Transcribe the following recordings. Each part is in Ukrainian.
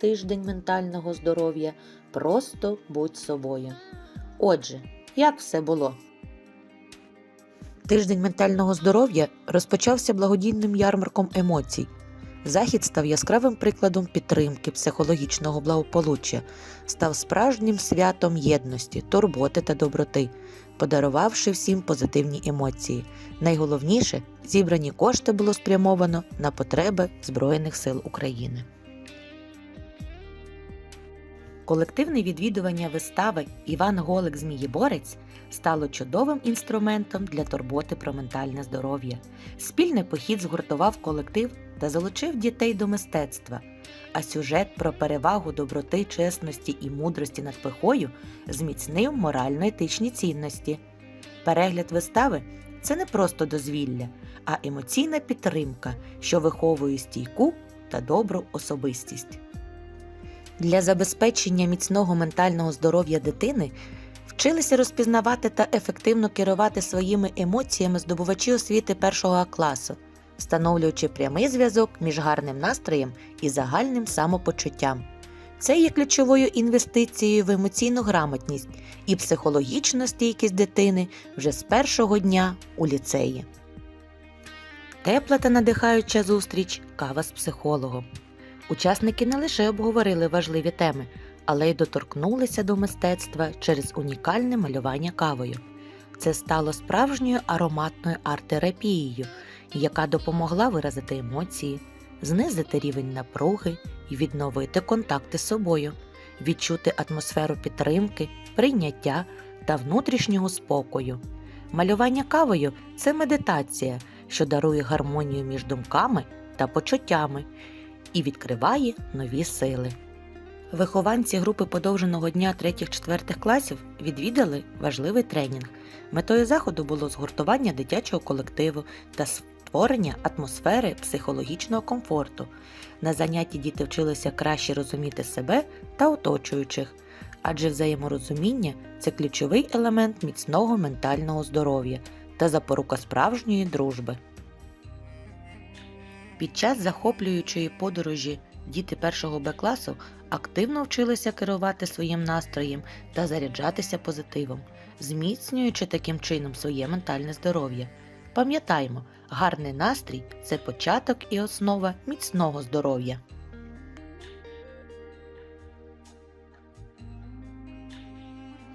тиждень ментального здоров'я Просто будь собою. Отже, як все було? Тиждень ментального здоров'я розпочався благодійним ярмарком емоцій. Захід став яскравим прикладом підтримки психологічного благополуччя, став справжнім святом єдності, турботи та доброти, подарувавши всім позитивні емоції. Найголовніше, зібрані кошти було спрямовано на потреби Збройних сил України. Колективне відвідування вистави Іван Голик Змієборець стало чудовим інструментом для турботи про ментальне здоров'я. Спільний похід згуртував колектив та залучив дітей до мистецтва, а сюжет про перевагу доброти, чесності і мудрості над пихою зміцнив морально-етичні цінності. Перегляд вистави це не просто дозвілля, а емоційна підтримка, що виховує стійку та добру особистість. Для забезпечення міцного ментального здоров'я дитини вчилися розпізнавати та ефективно керувати своїми емоціями здобувачі освіти першого класу, встановлюючи прямий зв'язок між гарним настроєм і загальним самопочуттям. Це є ключовою інвестицією в емоційну грамотність і психологічну стійкість дитини вже з першого дня у ліцеї. Тепла та надихаюча зустріч кава з психологом. Учасники не лише обговорили важливі теми, але й доторкнулися до мистецтва через унікальне малювання кавою. Це стало справжньою ароматною арт-терапією, яка допомогла виразити емоції, знизити рівень напруги і відновити контакти з собою, відчути атмосферу підтримки, прийняття та внутрішнього спокою. Малювання кавою це медитація, що дарує гармонію між думками та почуттями і відкриває нові сили. Вихованці групи подовженого дня 3-4 класів відвідали важливий тренінг. Метою заходу було згуртування дитячого колективу та створення атмосфери психологічного комфорту. На занятті діти вчилися краще розуміти себе та оточуючих, адже взаєморозуміння це ключовий елемент міцного ментального здоров'я та запорука справжньої дружби. Під час захоплюючої подорожі діти першого Б класу активно вчилися керувати своїм настроєм та заряджатися позитивом, зміцнюючи таким чином своє ментальне здоров'я. Пам'ятаймо, гарний настрій це початок і основа міцного здоров'я.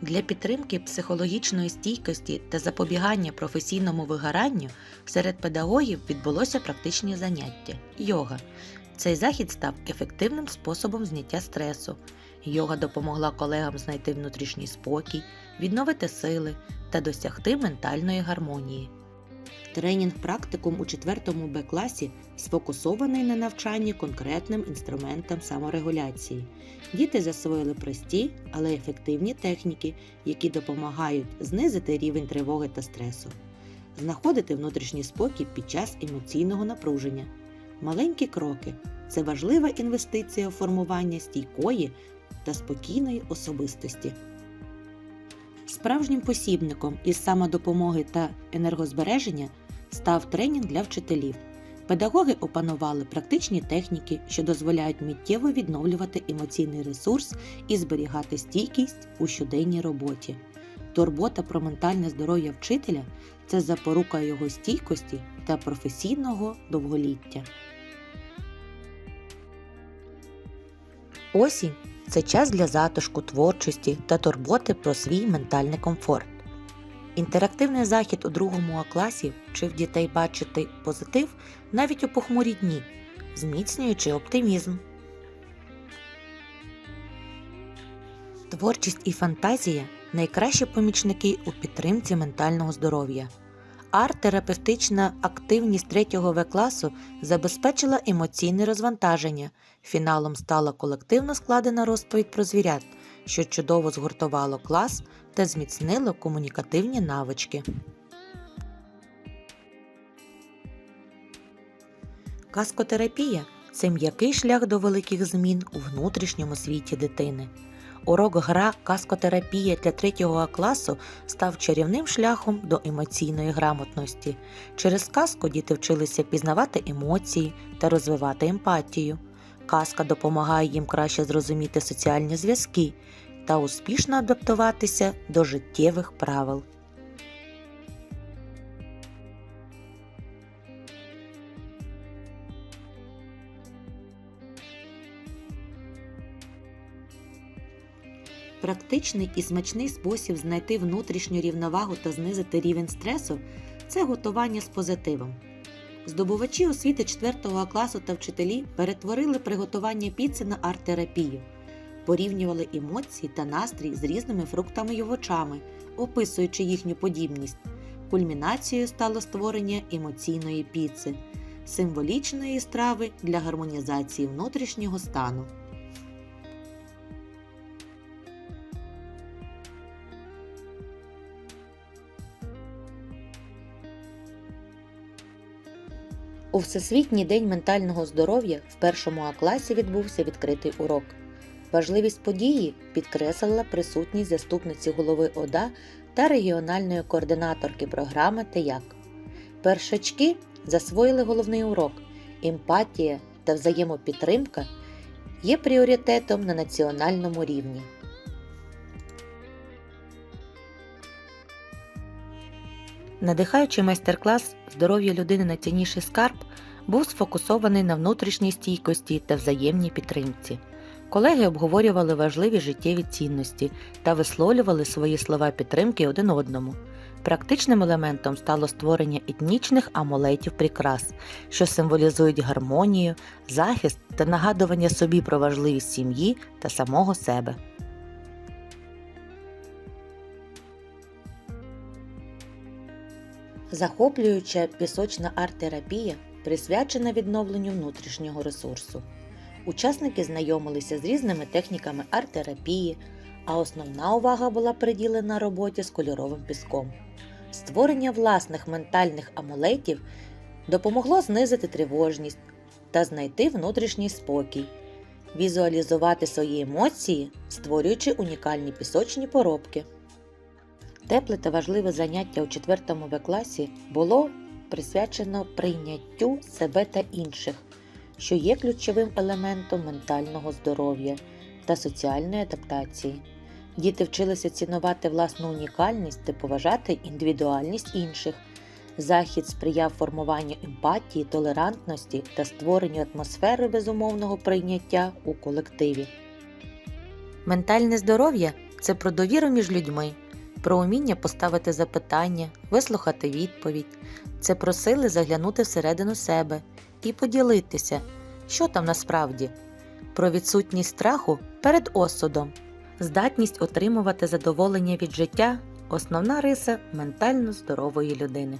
Для підтримки психологічної стійкості та запобігання професійному вигоранню серед педагогів відбулося практичні заняття йога. Цей захід став ефективним способом зняття стресу. Йога допомогла колегам знайти внутрішній спокій, відновити сили та досягти ментальної гармонії. Тренінг практикум у 4 Б класі сфокусований на навчанні конкретним інструментам саморегуляції. Діти засвоїли прості, але ефективні техніки, які допомагають знизити рівень тривоги та стресу, знаходити внутрішній спокій під час емоційного напруження. Маленькі кроки це важлива інвестиція у формування стійкої та спокійної особистості. Справжнім посібником із самодопомоги та енергозбереження став тренінг для вчителів. Педагоги опанували практичні техніки, що дозволяють миттєво відновлювати емоційний ресурс і зберігати стійкість у щоденній роботі. Турбота про ментальне здоров'я вчителя це запорука його стійкості та професійного довголіття. Осінь це час для затишку, творчості та турботи про свій ментальний комфорт. Інтерактивний захід у другому А класі вчив дітей бачити позитив навіть у похмурі дні, зміцнюючи оптимізм. Творчість і фантазія найкращі помічники у підтримці ментального здоров'я. Арт-терапевтична активність 3 В класу забезпечила емоційне розвантаження. Фіналом стала колективно складена розповідь про звірят, що чудово згуртувало клас та зміцнило комунікативні навички. Каскотерапія це м'який шлях до великих змін у внутрішньому світі дитини. Урок гра каскотерапія для 3 класу став чарівним шляхом до емоційної грамотності. Через казку діти вчилися пізнавати емоції та розвивати емпатію. казка допомагає їм краще зрозуміти соціальні зв'язки та успішно адаптуватися до життєвих правил. Практичний і смачний спосіб знайти внутрішню рівновагу та знизити рівень стресу це готування з позитивом. Здобувачі освіти 4 класу та вчителі перетворили приготування піци на арт-терапію, порівнювали емоції та настрій з різними фруктами й овочами, описуючи їхню подібність. Кульмінацією стало створення емоційної піци, символічної страви для гармонізації внутрішнього стану. У Всесвітній день ментального здоров'я в першому А класі відбувся відкритий урок. Важливість події підкреслила присутність заступниці голови ОДА та регіональної координаторки програми ТЕЯК. Першачки засвоїли головний урок емпатія та взаємопідтримка є пріоритетом на національному рівні. Надихаючий майстер-клас Здоров'я людини найцінніший скарб був сфокусований на внутрішній стійкості та взаємній підтримці. Колеги обговорювали важливі життєві цінності та висловлювали свої слова підтримки один одному. Практичним елементом стало створення етнічних амулетів прикрас, що символізують гармонію, захист та нагадування собі про важливість сім'ї та самого себе. Захоплююча пісочна арт-терапія присвячена відновленню внутрішнього ресурсу. Учасники знайомилися з різними техніками арт-терапії, а основна увага була приділена роботі з кольоровим піском. Створення власних ментальних амулетів допомогло знизити тривожність та знайти внутрішній спокій, візуалізувати свої емоції, створюючи унікальні пісочні поробки. Тепле та важливе заняття у 4 В класі було присвячено прийняттю себе та інших, що є ключовим елементом ментального здоров'я та соціальної адаптації. Діти вчилися цінувати власну унікальність та поважати індивідуальність інших. Захід сприяв формуванню емпатії, толерантності та створенню атмосфери безумовного прийняття у колективі. Ментальне здоров'я це про довіру між людьми, про уміння поставити запитання, вислухати відповідь. Це про сили заглянути всередину себе і поділитися, що там насправді, про відсутність страху перед осудом, здатність отримувати задоволення від життя основна риса ментально здорової людини.